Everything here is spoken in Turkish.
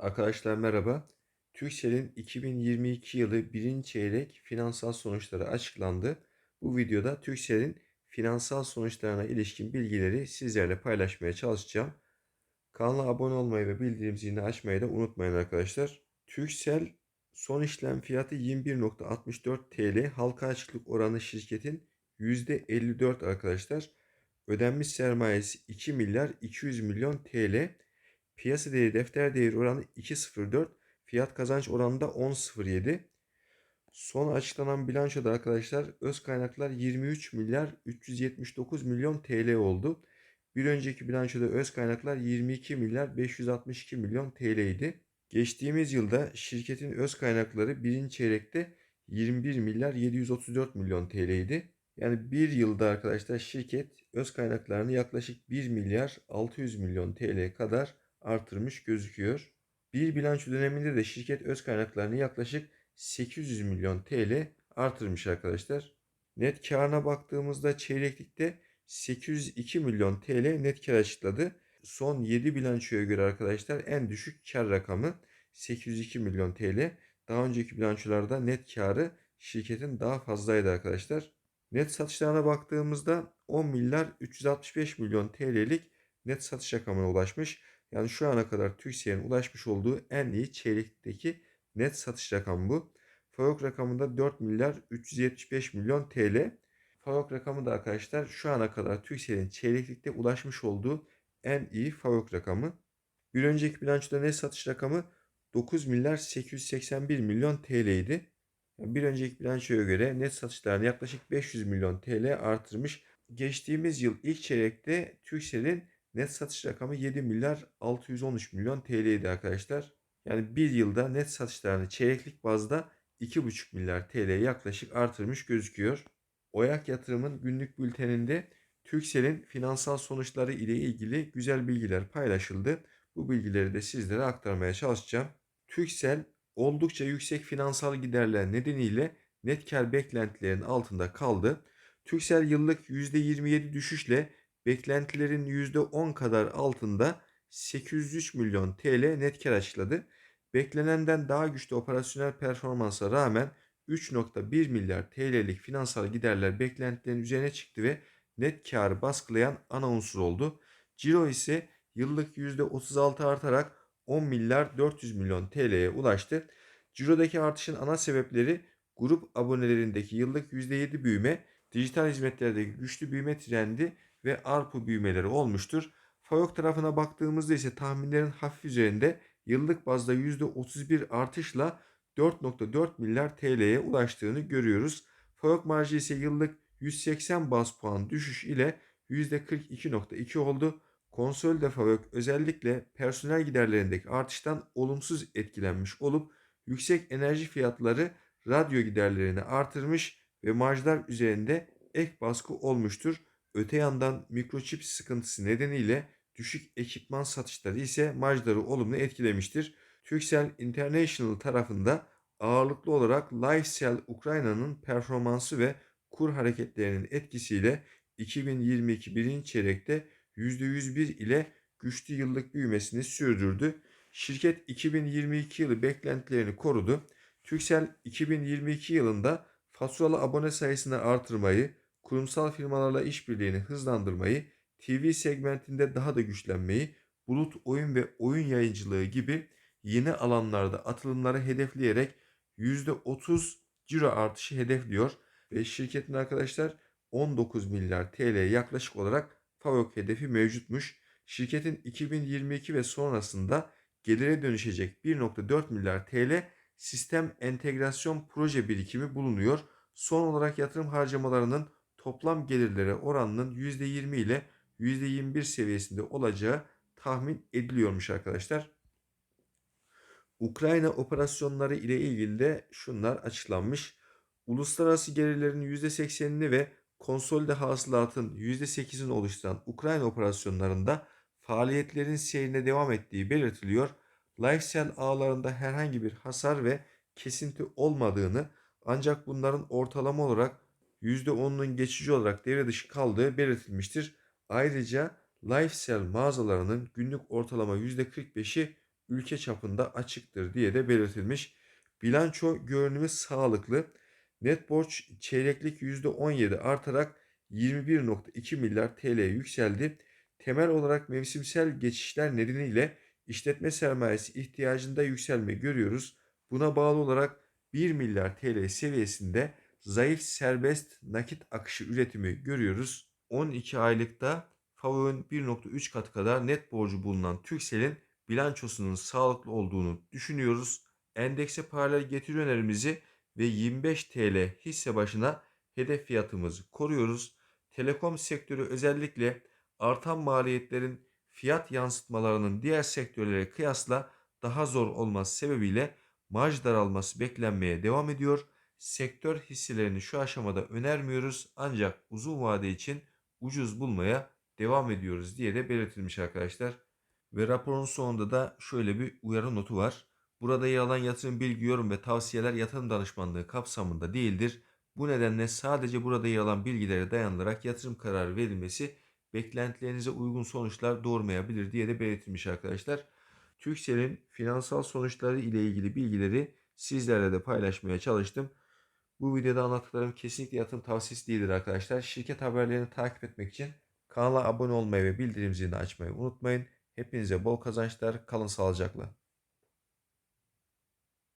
Arkadaşlar merhaba. Turkcell'in 2022 yılı birinci çeyrek finansal sonuçları açıklandı. Bu videoda Turkcell'in finansal sonuçlarına ilişkin bilgileri sizlerle paylaşmaya çalışacağım. Kanala abone olmayı ve bildirim zilini açmayı da unutmayın arkadaşlar. Turkcell son işlem fiyatı 21.64 TL. Halka açıklık oranı şirketin %54 arkadaşlar. Ödenmiş sermayesi 2 milyar 200 milyon TL. Piyasa değeri defter değeri oranı 2.04. Fiyat kazanç oranı da 10.07. Son açıklanan bilançoda arkadaşlar öz kaynaklar 23 milyar 379 milyon TL oldu. Bir önceki bilançoda öz kaynaklar 22 milyar 562 milyon TL idi. Geçtiğimiz yılda şirketin öz kaynakları birinci çeyrekte 21 milyar 734 milyon TL idi. Yani bir yılda arkadaşlar şirket öz kaynaklarını yaklaşık 1 milyar 600 milyon TL kadar artırmış gözüküyor. Bir bilanço döneminde de şirket öz kaynaklarını yaklaşık 800 milyon TL artırmış arkadaşlar. Net karına baktığımızda çeyreklikte 802 milyon TL net kar açıkladı. Son 7 bilançoya göre arkadaşlar en düşük kar rakamı 802 milyon TL. Daha önceki bilançolarda net karı şirketin daha fazlaydı arkadaşlar. Net satışlarına baktığımızda 10 milyar 365 milyon TL'lik net satış rakamına ulaşmış. Yani şu ana kadar TÜRKSE'nin ulaşmış olduğu en iyi çeyrekteki net satış rakamı bu. FAVÖK rakamında 4 milyar 375 milyon TL. FAVÖK rakamı da arkadaşlar şu ana kadar TÜRKSE'nin çeyreklikte ulaşmış olduğu en iyi FAVÖK rakamı. Bir önceki bilançoda net satış rakamı 9 milyar 881 milyon TL idi. Bir önceki bilançoya göre net satışlarını yaklaşık 500 milyon TL artırmış. Geçtiğimiz yıl ilk çeyrekte Turkcell'in net satış rakamı 7 milyar 613 milyon TL idi arkadaşlar. Yani bir yılda net satışlarını çeyreklik bazda 2,5 milyar TL yaklaşık artırmış gözüküyor. Oyak Yatırım'ın günlük bülteninde Turkcell'in finansal sonuçları ile ilgili güzel bilgiler paylaşıldı. Bu bilgileri de sizlere aktarmaya çalışacağım. Turkcell oldukça yüksek finansal giderler nedeniyle net kar beklentilerinin altında kaldı. Turkcell yıllık %27 düşüşle beklentilerin %10 kadar altında 803 milyon TL net kar açıkladı. Beklenenden daha güçlü operasyonel performansa rağmen 3.1 milyar TL'lik finansal giderler beklentilerin üzerine çıktı ve net karı baskılayan ana unsur oldu. Ciro ise yıllık %36 artarak 10 milyar 400 milyon TL'ye ulaştı. Ciro'daki artışın ana sebepleri grup abonelerindeki yıllık %7 büyüme, dijital hizmetlerdeki güçlü büyüme trendi ve ARPU büyümeleri olmuştur. FAYOK tarafına baktığımızda ise tahminlerin hafif üzerinde yıllık bazda %31 artışla 4.4 milyar TL'ye ulaştığını görüyoruz. FAYOK marjı ise yıllık 180 bas puan düşüş ile %42.2 oldu. Konsolide FAVÖK özellikle personel giderlerindeki artıştan olumsuz etkilenmiş olup yüksek enerji fiyatları radyo giderlerini artırmış ve marjlar üzerinde ek baskı olmuştur. Öte yandan mikroçip sıkıntısı nedeniyle düşük ekipman satışları ise marjları olumlu etkilemiştir. Turkcell International tarafında ağırlıklı olarak Lifecell Ukrayna'nın performansı ve kur hareketlerinin etkisiyle 2022 birinci çeyrekte %101 ile güçlü yıllık büyümesini sürdürdü. Şirket 2022 yılı beklentilerini korudu. Turkcell 2022 yılında faturalı abone sayısını artırmayı, kurumsal firmalarla işbirliğini hızlandırmayı, TV segmentinde daha da güçlenmeyi, bulut oyun ve oyun yayıncılığı gibi yeni alanlarda atılımları hedefleyerek %30 ciro artışı hedefliyor ve şirketin arkadaşlar 19 milyar TL yaklaşık olarak FAVÖK hedefi mevcutmuş. Şirketin 2022 ve sonrasında gelire dönüşecek 1.4 milyar TL sistem entegrasyon proje birikimi bulunuyor. Son olarak yatırım harcamalarının toplam gelirlere oranının %20 ile %21 seviyesinde olacağı tahmin ediliyormuş arkadaşlar. Ukrayna operasyonları ile ilgili de şunlar açıklanmış. Uluslararası gelirlerin %80'ini ve konsolide hasılatın %8'ini oluşturan Ukrayna operasyonlarında faaliyetlerin seyrine devam ettiği belirtiliyor. Lifecell ağlarında herhangi bir hasar ve kesinti olmadığını ancak bunların ortalama olarak %10'unun geçici olarak devre dışı kaldığı belirtilmiştir. Ayrıca Lifecell mağazalarının günlük ortalama %45'i ülke çapında açıktır diye de belirtilmiş. Bilanço görünümü sağlıklı. Net borç çeyreklik %17 artarak 21.2 milyar TL'ye yükseldi. Temel olarak mevsimsel geçişler nedeniyle işletme sermayesi ihtiyacında yükselme görüyoruz. Buna bağlı olarak 1 milyar TL seviyesinde zayıf serbest nakit akışı üretimi görüyoruz. 12 aylıkta FAVÖ'nün 1.3 katı kadar net borcu bulunan Türkcell'in bilançosunun sağlıklı olduğunu düşünüyoruz. Endekse paralel getiri önerimizi ve 25 TL hisse başına hedef fiyatımızı koruyoruz. Telekom sektörü özellikle artan maliyetlerin fiyat yansıtmalarının diğer sektörlere kıyasla daha zor olması sebebiyle marj daralması beklenmeye devam ediyor. Sektör hisselerini şu aşamada önermiyoruz ancak uzun vade için ucuz bulmaya devam ediyoruz diye de belirtilmiş arkadaşlar. Ve raporun sonunda da şöyle bir uyarı notu var. Burada yer alan yatırım bilgi, yorum ve tavsiyeler yatırım danışmanlığı kapsamında değildir. Bu nedenle sadece burada yer alan bilgilere dayanılarak yatırım kararı verilmesi beklentilerinize uygun sonuçlar doğurmayabilir diye de belirtilmiş arkadaşlar. Türkcell'in finansal sonuçları ile ilgili bilgileri sizlerle de paylaşmaya çalıştım. Bu videoda anlattıklarım kesinlikle yatırım tavsiyesi değildir arkadaşlar. Şirket haberlerini takip etmek için kanala abone olmayı ve bildirim zilini açmayı unutmayın. Hepinize bol kazançlar, kalın sağlıcakla.